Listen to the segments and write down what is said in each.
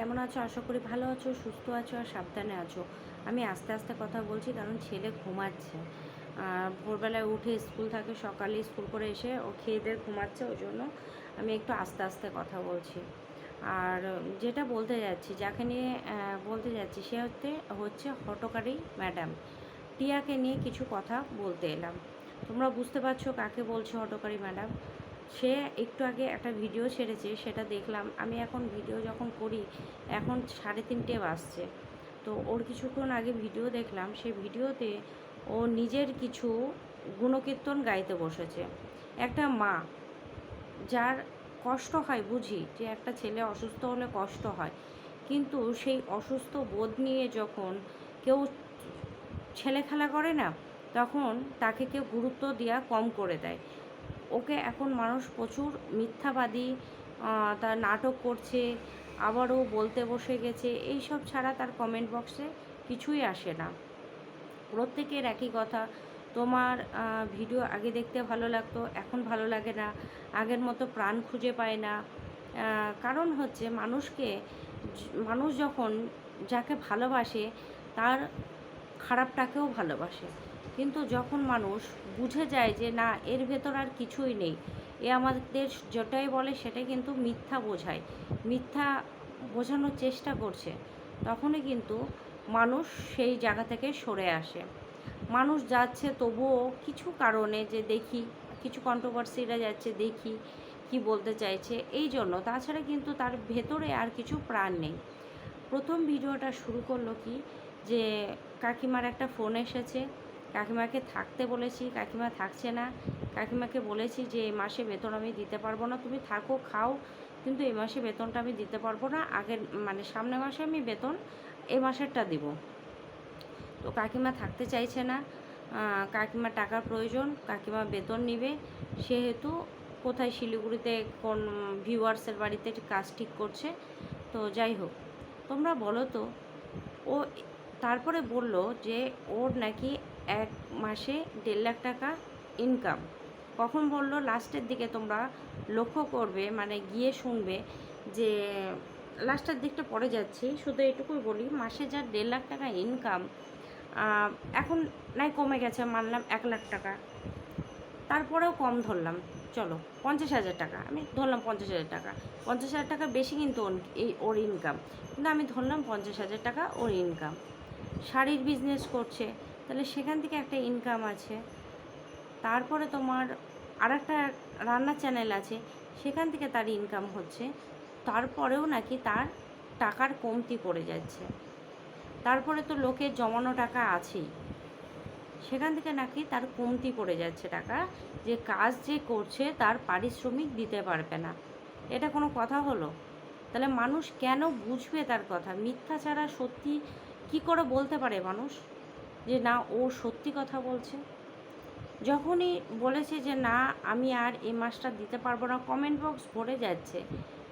কেমন আছো? আশা করি ভালো আছো, সুস্থ আছো আর সাবধানে আছো। আমি আস্তে আস্তে কথা বলছি কারণ ছেলে ঘুমাচ্ছে। ভোরবেলায় উঠে স্কুল থাকে, সকালে স্কুল করে এসে ও খেয়ে দিয়ে ঘুমাচ্ছে, ওই জন্য আমি একটু আস্তে আস্তে কথা বলছি। আর যেটা বলতে যাচ্ছি, যাকে নিয়ে বলতে যাচ্ছি সে হচ্ছে হচ্ছে হটকারী ম্যাডাম। টিয়াকে নিয়ে কিছু কথা বলতে এলাম। তোমরা বুঝতে পারছ কাকে বলছো হটকারী ম্যাডাম? সে একটু আগে একটা ভিডিও ছেড়েছে, সেটা দেখলাম। আমি এখন ভিডিও যখন করি, এখন সাড়ে তিনটে বাজছে। তো ওর কিছুক্ষণ আগে ভিডিও দেখলাম সে ভিডিওতে ও নিজের কিছু গুণকীর্তন গাইতে বসেছে। একটা মা, যার কষ্ট হয়, বুঝি, যে একটা ছেলে অসুস্থ হলে কষ্ট হয়, কিন্তু সেই অসুস্থ বোধ নিয়ে যখন কেউ ছেলে খেলা করে না, তখন তাকে কেউ গুরুত্ব দেওয়া কম করে দেয়। ওকে এখন মানুষ প্রচুর মিথ্যাবাদী তার নাটক করছে, আবারও বলতে বসে গেছে, এইসব ছাড়া তার কমেন্ট বক্সে কিছুই আসে না। প্রত্যেকের একই কথা, তোমার ভিডিও আগে দেখতে ভালো লাগতো, এখন ভালো লাগে না, আগের মতো প্রাণ খুঁজে পায় না। কারণ হচ্ছে মানুষকে মানুষ যখন যাকে ভালোবাসে, তার খারাপটাকেও ভালোবাসে। কিন্তু যখন মানুষ বুঝে যায় যে না, এর ভেতর আর কিছুই নেই। এ আমাদের যেটাই বলে সেটাই কিন্তু মিথ্যা বোঝায়। মিথ্যা বোঝানোর চেষ্টা করছে। তখনই কিন্তু মানুষ সেই জায়গা থেকে সরে আসে। মানুষ যাচ্ছে তবুও কিছু কারণে যে দেখি, কিছু কন্ট্রোভার্সিরা যাচ্ছে দেখি কি বলতে চাইছে, এই জন্য। তাছাড়া কিন্তু তার ভেতরে আর কিছু প্রাণ নেই। প্রথম ভিডিওটা শুরু করল কি? যে কাকিমার একটা ফোন এসেছে। কাকিমাকে থাকতে বলেছি কাকিমা থাকছে না। কাকিমাকে বলেছি যে এই মাসে বেতন আমি দিতে পারব না। তুমি থাকো খাও। কিন্তু এই মাসে বেতনটা আমি দিতে পারব না। আগের মানে সামনের মাসে আমি বেতন এ মাসেরটা দিব। তো কাকিমা থাকতে চাইছে না। আহ, কাকিমার টাকার প্রয়োজন। কাকিমা বেতন নিবে। সেহেতু কোথায় শিলিগুড়িতে কোন ভিউয়ার্সের বাড়িতে কাজ ঠিক করছে। তো যাই হোক তোমরা বলো তো। ও তারপরে বলল যে ওর নাকি এক মাসে দেড় লাখ টাকা ইনকাম কখন বলল? লাস্টের দিকে তোমরা লক্ষ্য করবে মানে গিয়ে শুনবে যে, লাস্টের দিকটা পরে যাচ্ছি, শুধু এটুকুই বলি, মাসে যার দেড় লাখ টাকা ইনকাম এখন নাই কমে গেছে, মানলাম এক লাখ টাকা। তারপরেও কম ধরলাম। চলো, পঞ্চাশ হাজার টাকা। আমি ধরলাম পঞ্চাশ হাজার টাকা। পঞ্চাশ হাজার টাকা বেশি কিন্তু এই ওর ইনকাম কিন্তু আমি ধরলাম পঞ্চাশ হাজার টাকা ওর ইনকাম শাড়ির বিজনেস করছে। তাহলে সেখান থেকে একটা ইনকাম আছে। তারপরে তোমার আর একটা রান্নার চ্যানেল আছে, সেখান থেকে তার ইনকাম হচ্ছে। তারপরেও নাকি তার টাকার কমতি পড়ে যাচ্ছে। তারপরে তো লোকের জমানো টাকা আছেই। সেখান থেকে নাকি তার কমতি পড়ে যাচ্ছে টাকা। যে কাজ যে করছে তার পারিশ্রমিক দিতে পারবে না। এটা কোনো কথা হলো? তাহলে মানুষ কেন বুঝবে তার কথা? মিথ্যা ছাড়া সত্যি কি করে বলতে পারে মানুষ? যে না, ও সত্যি কথা বলছে। যখনই বলেছে যে, না, আমি আর এই মাসটা দিতে পারব না কমেন্ট বক্স ভরে যাচ্ছে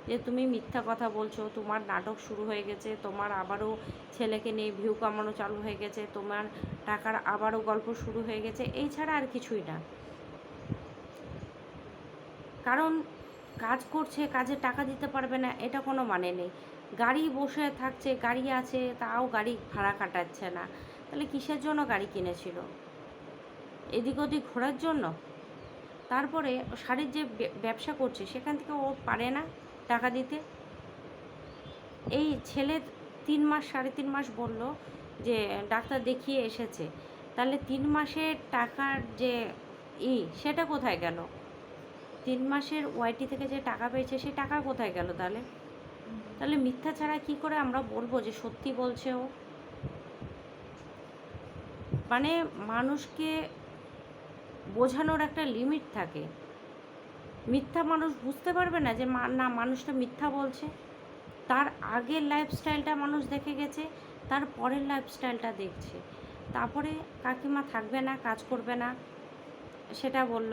যে, তুমি মিথ্যা কথা বলছো, তোমার নাটক শুরু হয়ে গেছে, তোমার আবারও ছেলেকে নিয়ে ভিউ কামানো চালু হয়ে গেছে, তোমার টাকার আবারও গল্প শুরু হয়ে গেছে এই ছাড়া আর কিছুই না। কারণ কাজ করছে, কাজে টাকা দিতে পারবে না, এটা কোনো মানে নেই। গাড়ি বসে থাকছে, গাড়ি আছে, তাও গাড়ি ভাড়া কাটাচ্ছে না। তাহলে কিসের জন্য গাড়ি কিনেছিল? এদিক ওদিক ঘোরার জন্য? তারপরে শাড়ির যে ব্যবসা করছে, সেখান থেকে ও পারে না টাকা দিতে? এই ছেলে তিন মাস, সাড়ে তিন মাস বলল যে, ডাক্তার দেখিয়ে এসেছে। তাহলে তিন মাসের টাকার যে ই, সেটা কোথায় গেল? তিন মাসের ওয়াইটি থেকে যে টাকা পেয়েছে, সে টাকা কোথায় গেল তাহলে? তাহলে মিথ্যা ছাড়া কি করে আমরা বলব যে সত্যি বলছে ও? মানে মানুষকে বোঝানোর একটা লিমিট থাকে। মিথ্যা মানুষ বুঝতে পারবে না যে না, মানুষটা মিথ্যা বলছে। তার আগের লাইফস্টাইলটা মানুষ দেখে গেছে, তার পরের লাইফস্টাইলটা দেখছে। তারপরে কাকিমা থাকবে না, কাজ করবে না, সেটা বলল।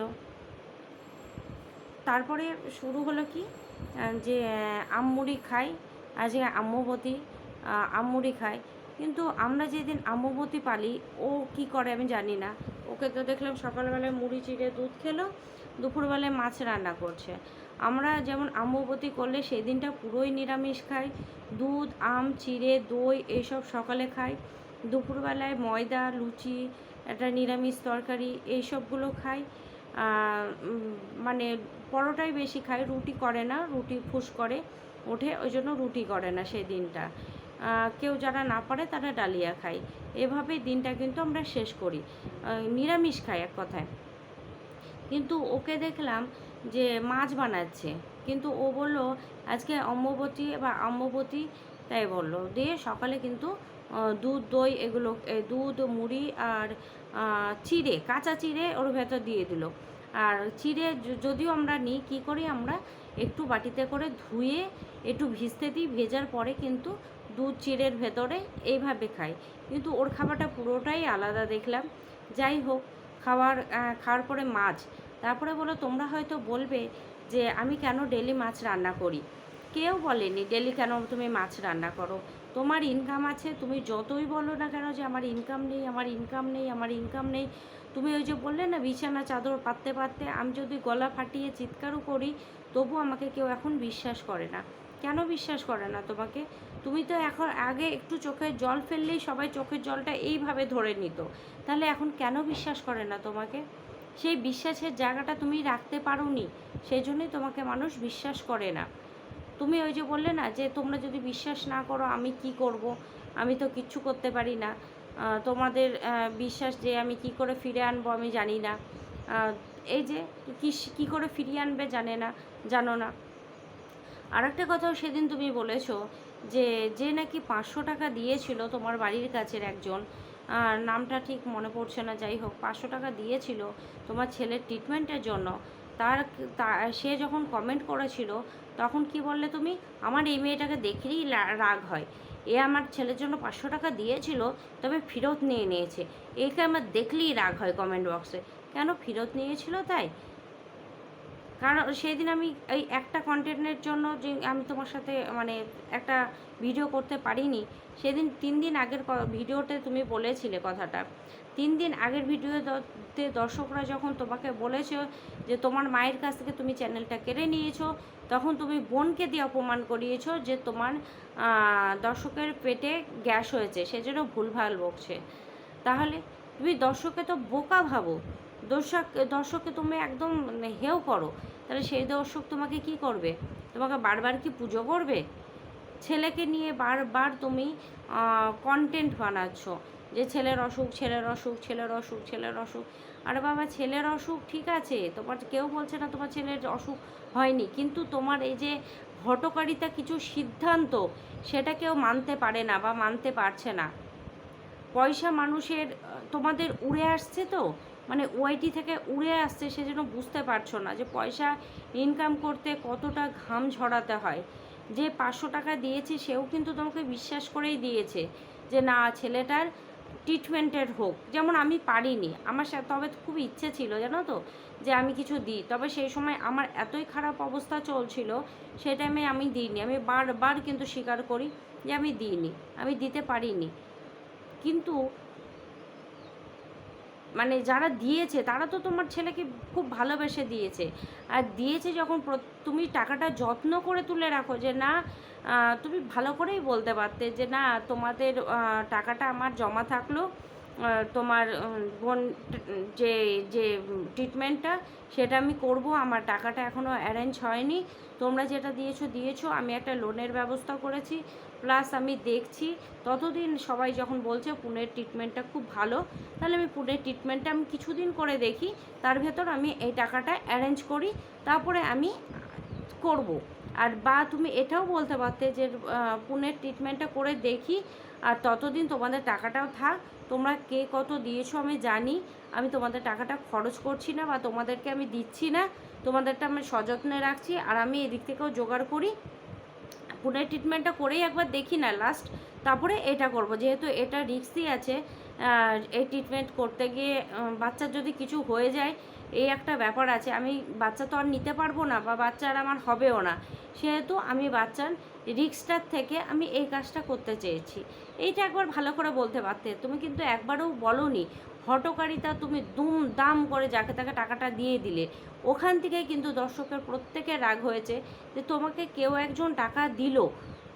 তারপরে শুরু হলো কি? যে আমমুড়ি খাই আজকে আম্মুবতী আমমুড়ি খাই কিন্তু আমরা যেদিন আম্মবতী পালি, ও কি করে আমি জানি না। ওকে তো দেখলাম সকালবেলায় মুড়ি চিড়ে দুধ খেলো, দুপুরবেলায় মাছ রান্না করছে। আমরা যেমন আম্ববতী করলে সেই দিনটা পুরোই নিরামিষ খাই, দুধ, আম, চিড়ে, দই এইসব সকালে খাই। দুপুরবেলায় ময়দা, লুচি, একটা নিরামিষ তরকারি এইসবগুলো খাই। মানে পরোটাই বেশি খাই, রুটি করে না, রুটি ফুস করে, ওঠে, ওই জন্য রুটি করে না সেই দিনটা কেউ যারা না পারে তারা ডালিয়া খায়। এভাবেই দিনটা কিন্তু আমরা শেষ করি। নিরামিষ খাই এক কথায়। কিন্তু ওকে দেখলাম যে মাছ বানাচ্ছে। কিন্তু ও বলল, আজকে অম্ববতী বা অম্ববতী তাই বলল। দিয়ে সকালে কিন্তু দুধ, দই এগুলো দুধ, মুড়ি আর চিড়ে, কাঁচা চিড়ে ওর ভেতর দিয়ে দিল। আর চিড়ে যদিও আমরা নিই, কী করি আমরা? একটু বাটিতে করে ধুয়ে, একটু ভিজতে দিই, ভেজার পরে কিন্তু দুধ চিড়ের ভেতরে এইভাবে খাই কিন্তু ওর খাবারটা পুরোটাই আলাদা দেখলাম। যাই হোক, খাওয়ার খাওয়ার পরে মাছ। তারপরে বলো, তোমরা হয়তো বলবে যে, আমি কেন ডেলি মাছ রান্না করি? কেউ বলেনি, ডেলি কেন তুমি মাছ রান্না করো? তোমার ইনকাম আছে, তুমি যতই বলো না কেন যে, আমার ইনকাম নেই, আমার ইনকাম নেই, আমার ইনকাম নেই। তুমি ওই যে বললে না, বিছানা, চাদর পাততে পারতে আমি যদি গলা ফাটিয়ে চিৎকারও করি, তবু আমাকে কেউ এখন বিশ্বাস করে না। কেন বিশ্বাস করে না তোমাকে? তুমি তো এখন আগে একটু চোখের জল ফেললেই সবাই চোখের জলটা এইভাবে ধরে নিত। তাহলে এখন কেন বিশ্বাস করে না তোমাকে? সেই বিশ্বাসের জায়গাটা তুমি রাখতে পারো নি সেই জন্যই তোমাকে মানুষ বিশ্বাস করে না। তুমি ওই যে বললে না যে তোমরা যদি বিশ্বাস না করো, আমি কি করব? আমি তো কিচ্ছু করতে পারি না। তোমাদের বিশ্বাস যে আমি কি করে ফিরে আনব আমি জানি না। এই যে কি, কী করে ফিরিয়ে আনবে জানে না, জানো না। আরেকটা কথাও সেদিন তুমি বলেছ যে যে নাকি পাঁচশো টাকা দিয়েছিল তোমার বাড়ির কাছের একজন নামটা ঠিক মনে পড়ছে না, যাই হোক, পাঁচশো টাকা দিয়েছিল তোমার ছেলের ট্রিটমেন্টের জন্য। তার সে যখন কমেন্ট করেছিল, তখন কি বললে তুমি? আমার এই মেয়েটাকে দেখলেই রাগ হয়। এ আমার ছেলের জন্য পাঁচশো টাকা দিয়েছিল, তবে ফেরত নিয়ে নিয়েছে। একে আমার দেখলেই রাগ হয় কমেন্ট বক্সে কেন ফেরত নিয়েছিল তাই? কারণ সেই দিন আমি এই একটা কন্টেন্টের জন্য যে আমি তোমার সাথে মানে একটা ভিডিও করতে পারিনি, সেদিন তিন দিন আগের ভিডিওতে তুমি বলেছিলে কথাটা। তিন দিন আগের ভিডিওতে দর্শকরা যখন তোমাকে বলেছে যে তোমার মায়ের কাছ থেকে তুমি চ্যানেলটা কেড়ে নিয়েছো, তখন তুমি বোনকে দিয়ে অপমান করিয়েছো যে তোমার দর্শকের পেটে গ্যাস হয়েছে, সেজন্য ভুলভাল বকছে। তাহলে তুমি দর্শককে তো বোকা ভাবো। দর্শক, দর্শককে তুমি একদম মানে হেও করো। তাহলে সেই দর্শক তোমাকে কি করবে? তোমাকে বারবার কি পুজো করবে? ছেলেকে নিয়ে বারবার তুমি কন্টেন্ট বানাচ্ছ যে ছেলের অসুখ ছেলের অসুখ ছেলের অসুখ ছেলের অসুখ। আরে বাবা, ছেলের অসুখ ঠিক আছে, তোমার কেউ বলছে না তোমার ছেলের অসুখ হয়নি, কিন্তু তোমার এই যে হটকারিতা কিছু সিদ্ধান্ত, সেটা কেউ মানতে পারে না বা মানতে পারছে না। পয়সা মানুষের, তোমাদের উড়ে আসছে তো মানে ওআইটি থেকে উড়ে আসছে সেজন্য বুঝতে পারছ না যে পয়সা ইনকাম করতে কতটা ঘাম ঝরাতে হয়। যে পাঁচশো টাকা দিয়েছে, সেও কিন্তু তোমাকে বিশ্বাস করেই দিয়েছে যে না, ছেলেটার ট্রিটমেন্টের হোক। যেমন আমি পারিনি, আমার তবে খুব ইচ্ছে ছিল, জানো তো, যে আমি কিছু দিই। তবে সেই সময় আমার এতই খারাপ অবস্থা চলছিল সেই টাইমে আমি দিইনি। আমি বারবার কিন্তু স্বীকার করি যে আমি দিইনি, আমি দিতে পারিনি। কিন্তু মানে যারা দিয়েছে, তারা তো তোমার ছেলেকে খুব ভালোবেসে দিয়েছে। আর দিয়েছে যখন তুমি টাকাটা যত্ন করে তুলে রাখো যে, না তুমি ভালো করেই বলতে পারতে যে, না, তোমাদের টাকাটা আমার জমা থাকল তোমার বোন, যে যে ট্রিটমেন্টটা সেটা আমি করব। আমার টাকাটা এখনও অ্যারেঞ্জ হয়নি। তোমরা যেটা দিয়েছ দিয়েছ। আমি একটা লোনের ব্যবস্থা করেছি। প্লাস আমি দেখছি, ততদিন সবাই যখন বলছে পুনের ট্রিটমেন্টটা খুব ভালো, তাহলে আমি পুনের ট্রিটমেন্টটা আমি কিছুদিন করে দেখি। তার ভেতর আমি এই টাকাটা অ্যারেঞ্জ করি। তারপরে আমি করব। আর বা তুমি এটাও বলতে পারতে যে পুনের ট্রিটমেন্টটা করে দেখি, আর ততদিন তোমাদের টাকাটাও থাক, তোমরা কে কত দিয়েছ আমি জানি, আমি তোমাদের টাকাটা খরচ করছি না বা তোমাদেরকে আমি দিচ্ছি না, তোমাদেরটা আমি সযত্নে রাখছি, আর আমি এদিক থেকেও জোগাড় করি। পুনের ট্রিটমেন্টটা করেই একবার দেখি না লাস্ট তারপরে এটা করব। যেহেতু এটা রিস্কই আছে এই ট্রিটমেন্ট করতে গিয়ে বাচ্চার যদি কিছু হয়ে যায় এই একটা ব্যাপার আছে, আমি বাচ্চা তো আর নিতে পারব না বা বাচ্চা আর আমার হবেও না। সেহেতু আমি বাচ্চার রিক্সটার থেকে আমি এই কাজটা করতে চেয়েছি। এইটা একবার ভালো করে বলতে পারতে, তুমি কিন্তু একবারও বলনি, হটকারিতা তুমি দুম দাম করে যাকে তাকে টাকাটা দিয়ে দিলে। ওখান থেকে কিন্তু দর্শকের প্রত্যেকের রাগ হয়েছে যে তোমাকে কেউ একজন টাকা দিল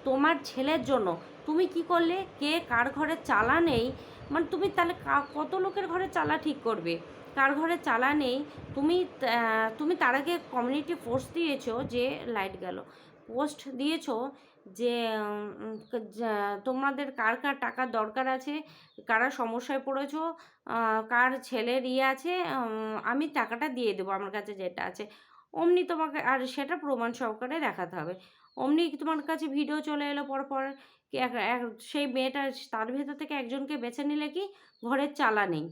তোমার ছেলের জন্য। তুমি কি করলে? কে কার ঘরে চালা নেই? মানে তুমি তাহলে কত লোকের ঘরে চালা ঠিক করবে? কার ঘরে চালা নেই, তুমি তুমি তার আগে কমিউনিটি পোস্ট দিয়েছ যে লাইট গেল। পোস্ট দিয়েছ যে তোমাদের কার কার টাকার দরকার আছে, কারা সমস্যায় পড়েছো কার ছেলের ইয়ে আছে আমি টাকাটা দিয়ে দেবো আমার কাছে যেটা আছে। অমনি তোমাকে, আর সেটা প্রমাণ সহকারে দেখাতে হবে। অমনি তোমার কাছে ভিডিও চলে এলো পর পর এক- এক- সেই মেয়েটা, তার ভেতর থেকে একজনকে বেছে নিলে কি, ঘরের চালা নেই।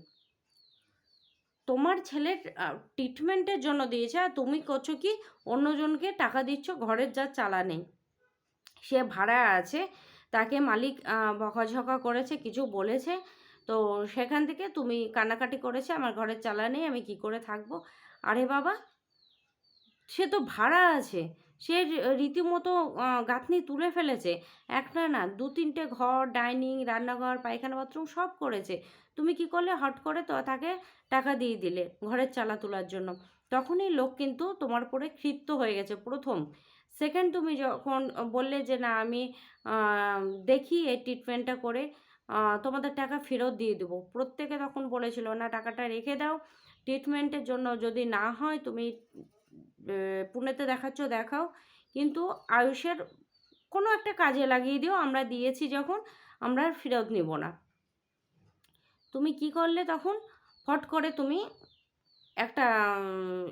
তোমার ছেলের ট্রিটমেন্টের জন্য দিয়েছে আর তুমি করছ কি অন্যজনকে টাকা দিচ্ছ, ঘরের যা চালা নেই। সে ভাড়া আছে, তাকে মালিক বকাঝকা করেছে, কিছু বলেছে। তো সেখান থেকে তুমি কান্নাকাটি করেছে, আমার ঘরের চালা নেই, আমি কি করে থাকব? আরে বাবা, সে তো ভাড়া আছে। সে রীতিমতো গাঁথনি তুলে ফেলেছে। একটা না, দু তিনটে ঘর, ডাইনিং, রান্নাঘর, পায়খানা বাথরুম সব করেছে। তুমি কি করলে? হট করে তো, তাকে টাকা দিয়ে দিলে ঘরের চালা তোলার জন্য। তখনই লোক কিন্তু তোমার পরে ক্ষিপ্ত হয়ে গেছে প্রথম। সেকেন্ড তুমি যখন বললে যে, না, আমি দেখি এই ট্রিটমেন্টটা করে তোমাদের টাকা ফেরত দিয়ে দেবো। প্রত্যেকে তখন বলেছিল, না, টাকাটা রেখে দাও। ট্রিটমেন্টের জন্য যদি না হয়, তুমি পুনেতে দেখাচ্ছ, দেখাও। কিন্তু আয়ুষের কোনো একটা কাজে লাগিয়ে দিও, আমরা দিয়েছি যখন, আমরা আর ফেরত নিব না। তুমি কি করলে তখন? ফট করে তুমি একটা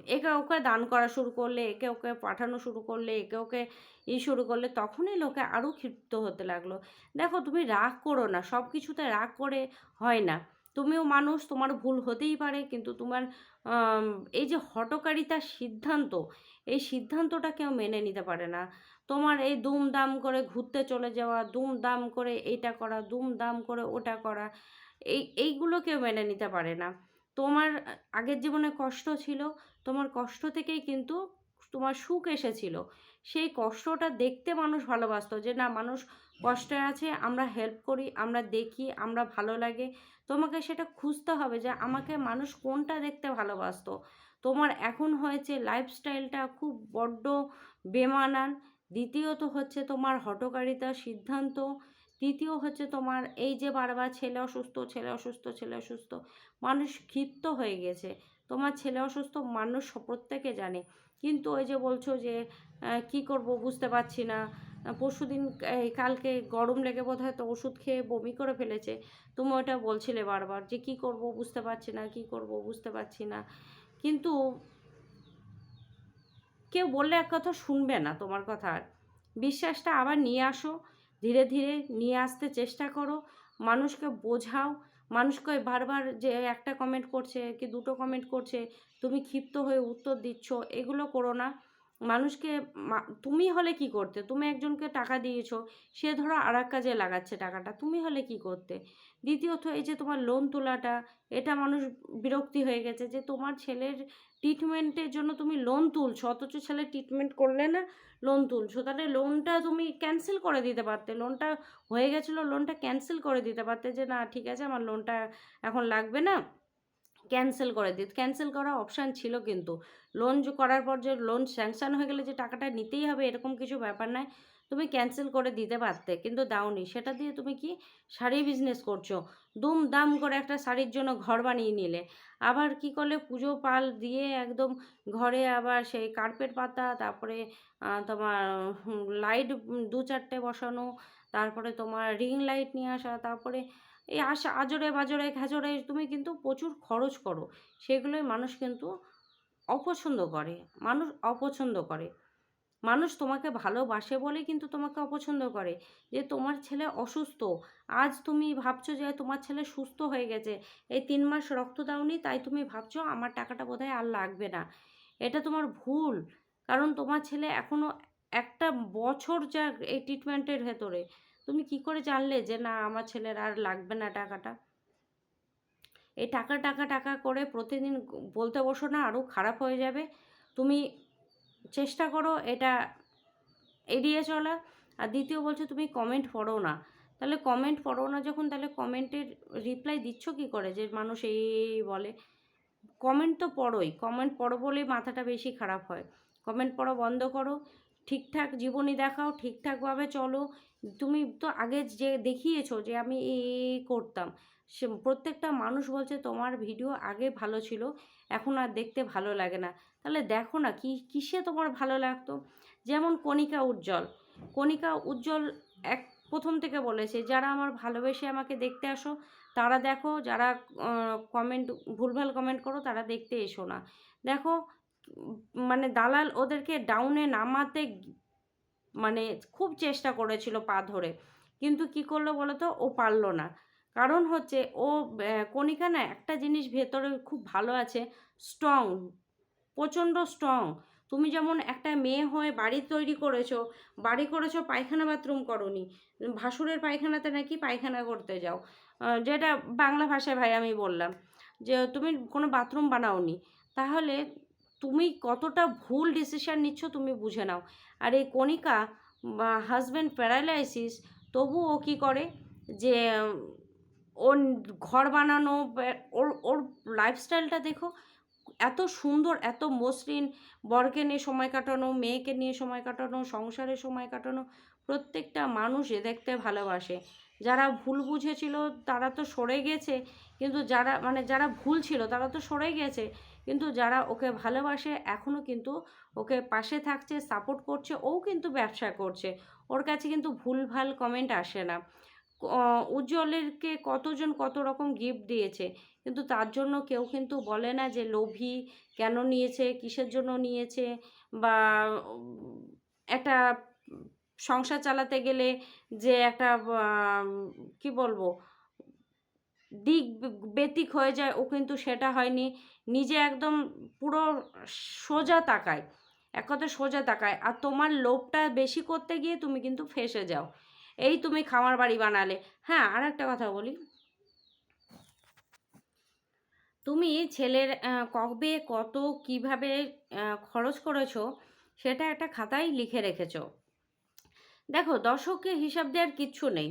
একে ওকে দান করা শুরু করলে, একে ওকে পাঠানো শুরু করলে, একে ওকে ই শুরু করলে, তখনই লোকে আরও ক্ষিপ্ত হতে লাগল। দেখো, তুমি রাগ করো না সব কিছুতে রাগ করে হয় না। তুমিও মানুষ, তোমার ভুল হতেই পারে, কিন্তু তোমার এই যে হটকারিতার সিদ্ধান্ত, এই সিদ্ধান্তটা কেউ মেনে নিতে পারে না। তোমার এই দুমদাম করে ঘুরতে চলে যাওয়া, দুমদাম করে এইটা করা, দুমদাম করে ওটা করা, এই, এইগুলো কেউ মেনে নিতে পারে না। তোমার, আগের জীবনে কষ্ট ছিল, তোমার কষ্ট থেকেই কিন্তু তোমার সুখ এসেছিল। সেই কষ্টটা দেখতে মানুষ ভালোবাসতো যে, না, মানুষ কষ্টে আছে, আমরা হেল্প করি, আমরা দেখি, আমরা ভালো লাগে তোমাকে সেটা খুঁজতে হবে যে আমাকে মানুষ কোনটা দেখতে ভালোবাসতো। তোমার এখন হয়েছে লাইফস্টাইলটা খুব বড্ড বেমানান। দ্বিতীয়ত হচ্ছে তোমার হটকারিতার সিদ্ধান্ত। তৃতীয় হচ্ছে তোমার এই যে বারবার ছেলে অসুস্থ ছেলে অসুস্থ ছেলে অসুস্থ, মানুষ ক্ষিপ্ত হয়ে গেছে। তোমার ছেলে অসুস্থ মানুষ প্রত্যেকে জানে। কিন্তু ওই যে বলছো যে কি করব বুঝতে পারছি না। পরশু দিন কালকে গরম লেগে বোধ হয় তো ওষুধ খেয়ে বমি করে ফেলেছে। তুমি ওটা বলছিলে বারবার যে কি করব বুঝতে পারছি না, কি করব বুঝতে পারছি না। কিন্তু কেউ বললে এক কথা শুনবে না তোমার কথা আর। বিশ্বাসটা আবার নিয়ে আসো, ধীরে ধীরে নিয়ে আসতে চেষ্টা করো, মানুষকে বোঝাও। মানুষকে বারবার যে একটা কমেন্ট করছে কি দুটো কমেন্ট করছে, তুমি ক্ষিপ্ত হয়ে উত্তর দিচ্ছ, এগুলো করো না। মানুষকে তুমি হলে কি করতে? তুমি একজনকে টাকা দিয়েছ, সে ধরো আর এক কাজে লাগাচ্ছে টাকাটা, তুমি হলে কি করতে? দ্বিতীয়ত, এই যে তোমার লোন তোলাটা, এটা মানুষ বিরক্তি হয়ে গেছে যে তোমার ছেলের ট্রিটমেন্টের জন্য তুমি লোন তুলছো, অথচ ছেলে ট্রিটমেন্ট করলে না লোন তুলছো। তাহলে লোনটা তুমি ক্যান্সেল করে দিতে পারতে। লোনটা হয়ে গেছিল লোনটা ক্যান্সেল করে দিতে পারতে যে না, ঠিক আছে, আমার লোনটা এখন লাগবে না। ক্যান্সেল করে দিত ক্যান্সেল করা অপশান ছিল কিন্তু। লোন করার পর যে লোন স্যাংশন হয়ে গেলে যে টাকাটা নিতেই হবে এরকম কিছু ব্যাপার নাই তুমি ক্যান্সেল করে দিতে পারতে কিন্তু দাওনি। সেটা দিয়ে তুমি কি শাড়ি বিজনেস করছ? দুম দাম করে একটা শাড়ির জন্য ঘর বানিয়ে নিলে। আবার কি করলে? পুজো পাল দিয়ে একদম ঘরে আবার সেই কার্পেট পাতা, তারপরে তোমার লাইট দু চারটে বসানো, তারপরে তোমার রিং লাইট নিয়ে আসা, তারপরে এই আশা আজরে বাজরে খাজরে তুমি কিন্তু প্রচুর খরচ করো। সেগুলোই মানুষ কিন্তু অপছন্দ করে। মানুষ অপছন্দ করে। মানুষ তোমাকে ভালোবাসে বলে কিন্তু তোমাকে অপছন্দ করে যে তোমার ছেলে অসুস্থ। আজ তুমি ভাবছ যে তোমার ছেলে সুস্থ হয়ে গেছে। এই তিন মাস রক্ত দাওনি, তাই তুমি ভাবছ আমার টাকাটা বোধহয় আর লাগবে না। এটা তোমার ভুল। কারণ তোমার ছেলে এখনও একটা বছর যাক এই ট্রিটমেন্টের ভেতরে। তুমি কি করে জানলে যে না, আমার ছেলের আর লাগবে না টাকাটা? এই টাকা টাকা টাকা করে প্রতিদিন বলতে বসো না আরও খারাপ হয়ে যাবে। তুমি চেষ্টা করো এটা এড়িয়ে চলা। আর দ্বিতীয় বলছো তুমি কমেন্ট পড়ো না। তাহলে কমেন্ট পড়ো না যখন, তাহলে কমেন্টের রিপ্লাই দিচ্ছ কি করে? যে মানুষ এই বলে। কমেন্ট তো পড়োই। কমেন্ট পড়ো বলেই মাথাটা বেশি খারাপ হয়। কমেন্ট পড়া বন্ধ করো। ঠিকঠাক জীবনী দেখাও, ঠিকঠাকভাবে চলো। তুমি তো আগে যে দেখিয়েছো যে আমি এই করতাম, সে প্রত্যেকটা মানুষ বলছে তোমার ভিডিও আগে ভালো ছিল, এখন আর দেখতে ভালো লাগে না। তাহলে দেখো না কি, কিসে তোমার ভালো লাগতো? যেমন কণিকা উজ্জ্বল কণিকা উজ্জ্বল এক প্রথম থেকে বলেছে, যারা আমার ভালোবেসে আমাকে দেখতে আসো, তারা দেখো, যারা কমেন্ট ভুলভাল কমেন্ট করো, তারা দেখতে এসো না। দেখো মানে দালাল ওদেরকে ডাউনে নামাতে মানে খুব চেষ্টা করেছিল পা ধরে। কিন্তু কি করল বলো তো ও পারল না। কারণ হচ্ছে ও কণিকা না একটা জিনিস ভেতরে খুব ভালো আছে স্ট্রং প্রচণ্ড স্ট্রং তুমি যেমন একটা মেয়ে হয়ে বাড়ি তৈরি করেছ, বাড়ি করেছ পায়খানা বাথরুম করনি, ভাসুরের পায়খানাতে নাকি পায়খানা করতে যাও। যেটা বাংলা ভাষায় ভাই আমি বললাম, যে তুমি কোনো বাথরুম বানাওনি, তাহলে তুমি কতটা ভুল ডিসিশন নিচ্ছ তুমি বুঝে নাও। আর এই কণিকা হাজব্যান্ড প্যারালাইসিস তবু ও কী করে যে, ওর ঘর বানানো, ওর ওর লাইফস্টাইলটা দেখো, এত সুন্দর, এত মসৃণ, বরকে নিয়ে সময় কাটানো, মেয়েকে নিয়ে সময় কাটানো, সংসারে সময় কাটানো, প্রত্যেকটা মানুষ এ দেখতে ভালোবাসে। যারা ভুল বুঝেছিল তারা তো সরে গেছে, কিন্তু যারা মানে যারা ভুল ছিল তারা তো সরে গেছে। কিন্তু যারা ওকে ভালোবাসে এখনও কিন্তু ওকে পাশে থাকছে সাপোর্ট করছে, ও কিন্তু ব্যবসা করছে। ওর কাছে কিন্তু ভুলভাল কমেন্ট আসে না। উজ্জ্বলেরকে কতজন কত রকম গিফট দিয়েছে, কিন্তু তার জন্য কেউ কিন্তু বলে না যে লোভী কেন নিয়েছে, কিসের জন্য নিয়েছে বা একটা সংসার চালাতে গেলে যে একটা কি বলব দিক ব্যতিক হয়ে যায়, ও কিন্তু সেটা হয়নি। নিজে একদম পুরো সোজা তাকায়, এক কথা সোজা তাকায়। আর তোমার লোভটা বেশি করতে গিয়ে তুমি কিন্তু ফেসে যাও। এই তুমি খামার বাড়ি বানালে। হ্যাঁ আর একটা কথা বলি। তুমি ছেলের কবে কত কীভাবে খরচ করেছ সেটা একটা খাতায় লিখে রেখেছো। দেখো, দর্শককে হিসাব দেওয়ার কিচ্ছু নেই।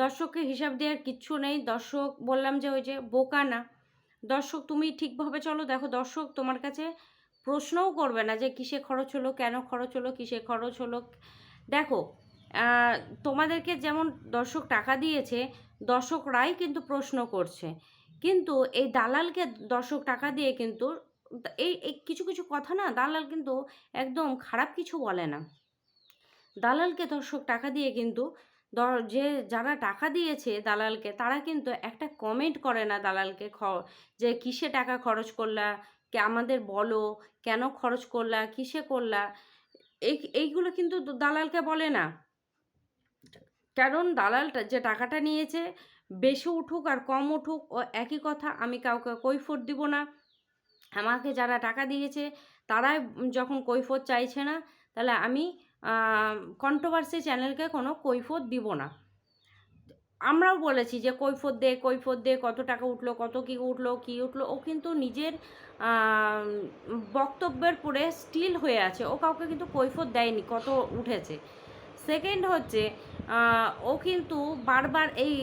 দর্শককে হিসাব দেওয়ার কিচ্ছু নেই। দর্শক, বললাম যে ওই যে বোকা না। দর্শক, তুমি ঠিকভাবে চলো। দেখো, দর্শক তোমার কাছে প্রশ্নও করবে না যে কিসে খরচ হলো, কেন খরচ হলো, কিসে খরচ হলো। দেখো তোমাদেরকে যেমন দর্শক টাকা দিয়েছে দর্শকরাই কিন্তু প্রশ্ন করছে। কিন্তু এই দালালকে দর্শক টাকা দিয়ে কিন্তু এই এই কিছু কিছু কথা না, দালাল কিন্তু একদম খারাপ কিছু বলে না। দালালকে দর্শক টাকা দিয়ে কিন্তু দ- যে যারা টাকা দিয়েছে দালালকে, তারা কিন্তু একটা কমেন্ট করে না দালালকে খ, যে কিসে টাকা খরচ করলা, কে আমাদের বলো, কেন খরচ করলা, কিসে করলা, এই, এইগুলো কিন্তু দালালকে বলে না। কারণ দালালটা যে টাকাটা নিয়েছে, বেশি উঠুক আর কম উঠুক, ও একই কথা, আমি কাউকে কৈফত দিব না। আমাকে যারা টাকা দিয়েছে, তারাই যখন কৈফত চাইছে না, তাহলে আমি কন্ট্রোভার্সি চ্যানেলকে কোনো কৈফত দিব না। আমরাও বলেছি যে কৈফত দে কৈফত দে, কত টাকা উঠল, কত কি উঠল কি উঠল। ও কিন্তু নিজের বক্তব্যের পরে স্টিল হয়ে আছে। ও কাউকে কিন্তু কৈফত দেয়নি, কত উঠেছে। সেকেন্ড হচ্ছে ও কিন্তু বারবার এই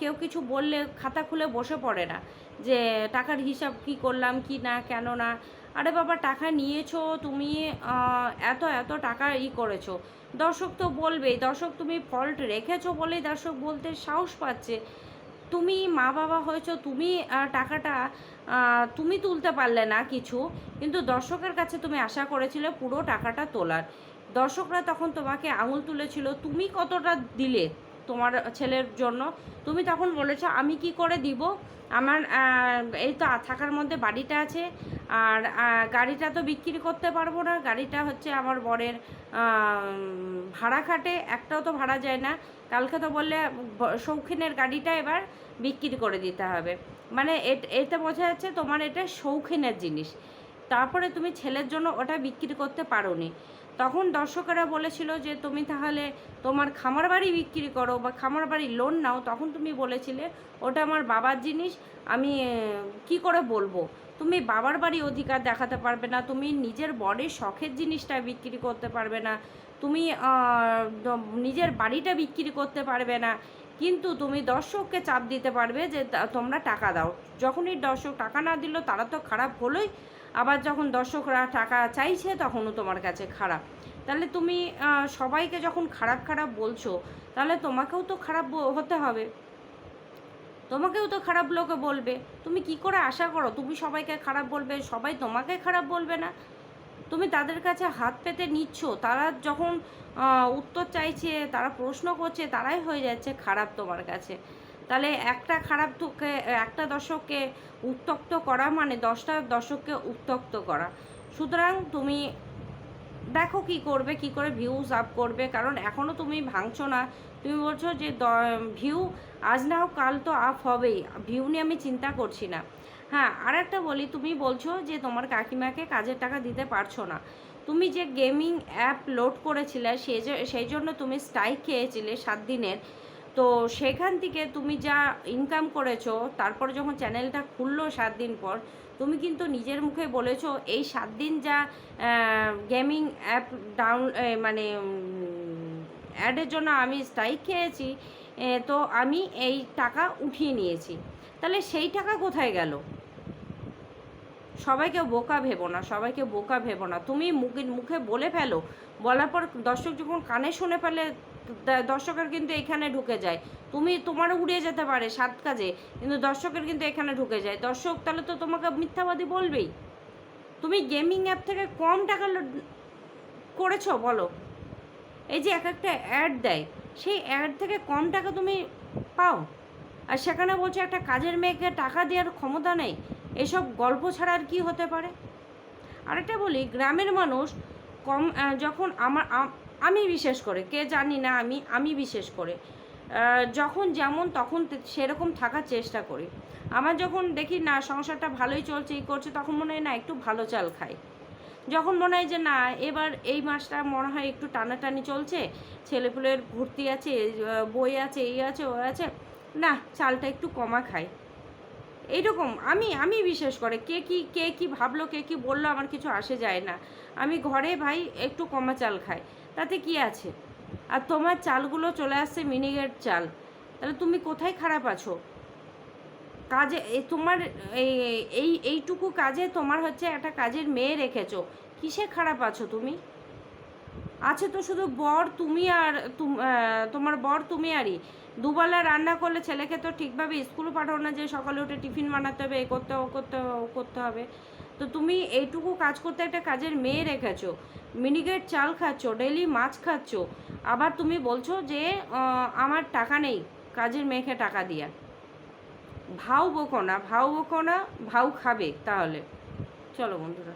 কেউ কিছু বললে, খাতা খুলে বসে পড়ে না। যে টাকার হিসাব কি করলাম, কি না, কেন না। আরে বাবা, টাকা নিয়েছো তুমি এত এত টাকা ই করেছ। দর্শক তো বলবেই, দর্শক তুমি ফল্ট রেখেছো বলেই দর্শক বলতে সাহস পাচ্ছে। তুমি মা বাবা হয়েছো, তুমি টাকাটা তুমি তুলতে পারলে না কিছু, কিন্তু দর্শকের কাছে তুমি আশা করেছিলে পুরো টাকাটা তোলার। দর্শকরা তখন তোমাকে আঙুল তুলেছিল, তুমি কতটা দিলে? তোমার ছেলের জন্য। তুমি তখন বলেছ, আমি কি করে দিব? আমার এই তো থাকার মধ্যে বাড়িটা আছে। আর গাড়িটা তো বিক্রি করতে পারব না। গাড়িটা হচ্ছে আমার বরের ভাড়া খাটে। একটাও তো ভাড়া যায় না। কালকে তো বললে শৌখিনের গাড়িটা এবার বিক্রি করে দিতে হবে। মানে এতে বোঝা যাচ্ছে তোমার এটা শৌখিনের জিনিস। তারপরে তুমি ছেলের জন্য ওটা বিক্রি করতে পারোনি। তখন দর্শকেরা বলেছিল যে, তুমি তাহলে তোমার খামার বাড়ি বিক্রি করো বা খামার বাড়ি লোন নাও। তখন তুমি বলেছিলে, ওটা আমার বাবার জিনিস, আমি কি করে বলব? তুমি বাবার বাড়ি অধিকার দেখাতে পারবে না, তুমি নিজের বরের শখের জিনিসটা বিক্রি করতে পারবে না, তুমি নিজের বাড়িটা বিক্রি করতে পারবে না। কিন্তু তুমি দর্শককে চাপ দিতে পারবে যে তোমরা টাকা দাও। যখনই দর্শক টাকা না দিল, তারা তো খারাপ হলোই। আবার যখন দর্শকরা টাকা চাইছে তখনও তোমার কাছে খারাপ। তাহলে তুমি সবাইকে যখন খারাপ খারাপ বলছো, তাহলে তোমাকেও তো খারাপ হতে হবে। তোমাকেও তো খারাপ লোকে বলবে। তুমি কি করে আশা করো? তুমি সবাইকে খারাপ বলবে, সবাই তোমাকে খারাপ বলবে না? তুমি তাদের কাছে হাত পেতে নিচ্ছ, তারা যখন উত্তর চাইছে, তারা প্রশ্ন করছে, তারাই হয়ে যাচ্ছে খারাপ তোমার কাছে। তাহলে একটা খারাপ একটা দর্শককে উত্তক্ত করা মানে দশটা দর্শককে উত্তক্ত করা। সুতরাং তুমি দেখো কি করবে, কি করে ভিউজ আপ করবে, কারণ এখনও তুমি ভাঙছো না। তুমি বলছো যে ভিউ আজ না হোক কাল তো আপ হবেই ভিউ নিয়ে আমি চিন্তা করছি না। হ্যাঁ আর একটা বলি, তুমি বলছো যে তোমার কাকিমাকে কাজের টাকা দিতে পারছ না। তুমি যে গেমিং অ্যাপ লোড করেছিলে সেই সেই জন্য তুমি স্ট্রাইক খেয়েছিলে সাত দিনের। তো সেখান থেকে তুমি যা ইনকাম করেছ, তারপর যখন চ্যানেলটা খুললো সাত দিন পর, তুমি কিন্তু নিজের মুখে বলেছ, এই সাত দিন যা গেমিং অ্যাপ ডাউন মানে অ্যাডের জন্য আমি স্ট্রাইক খেয়েছি তো আমি এই টাকা উঠিয়ে নিয়েছি। তাহলে সেই টাকা কোথায় গেল? সবাইকে বোকা ভেবো না, সবাইকে বোকা ভেবো না। তুমি মুখে মুখে বলে ফেলো, বলার পর দর্শক যখন কানে শুনে ফেলে দর্শকের কিন্তু এখানে ঢুকে যায়। তুমি, তোমারও উড়িয়ে যেতে পারে সাত কাজে, কিন্তু দর্শকের কিন্তু এখানে ঢুকে যায়। দর্শক, তাহলে তো তোমাকে মিথ্যাবাদী বলবেই। তুমি গেমিং অ্যাপ থেকে কম টাকা করেছ, বলো। এই যে এক একটা অ্যাড দেয়, সেই অ্যাড থেকে কম টাকা তুমি পাও? আর সেখানে বলছো একটা কাজের মেয়েকে টাকা দেওয়ার ক্ষমতা নেই। এসব গল্প ছাড়া আর কি হতে পারে? আরেকটা বলি, গ্রামের মানুষ কম যখন আমার আম- বিশেষ করে, কে জানি না আমি আমি বিশেষ করে। যখন যেমন তখন সেরকম থাকার চেষ্টা করি। আমার যখন দেখি, না, সংসারটা ভালোই চলছে, এই করছে, তখন মনে হয়, না, একটু ভালো চাল খাই। যখন মনে হয় যে, না, এবার এই মাসটা মনে হয় একটু টানাটানি চলছে, ছেলেপুলের ভর্তি আছে বই আছে, এই আছে, ও আছে, না, চালটা একটু কমা খাই। এইরকম আমি আমি বিশেষ করে, কে কি কে কি ভাবলো, কে কি বলল আমার কিছু আসে যায় না। আমি ঘরে ভাই একটু কমা চাল খাই, তাতে কি আছে? আর তোমার চালগুলো চলে আসছে মিনিগেট চাল, তাহলে তুমি কোথায় খারাপ আছো? কাজে তোমার এই এই, এইটুকু কাজে তোমার হচ্ছে একটা কাজের মেয়ে রেখেছো, কিসে খারাপ আছো তুমি? আছে তো শুধু বর, তুমি আর, তুম- তোমার বর, তুমি আরই দুবেলা রান্না করলে ছেলেকে তো ঠিকভাবে স্কুলে পাঠাও না যে সকালে উঠে টিফিন বানাতে হবে, এ করতে, ও করতে ও করতে হবে। তো তুমি এইটুকু কাজ করতে একটা কাজের মেয়ে রেখেছো, মিনিকেট চাল খাচ্ছ ডেলি মাছ খাচ্ছ, আবার তুমি বলছো যে আমার টাকা নেই, কাজের মেয়েকে টাকা দিয়া। ভাও বকো না ভাও বকো না ভাও খাবে তাহলে। চলো বন্ধুরা।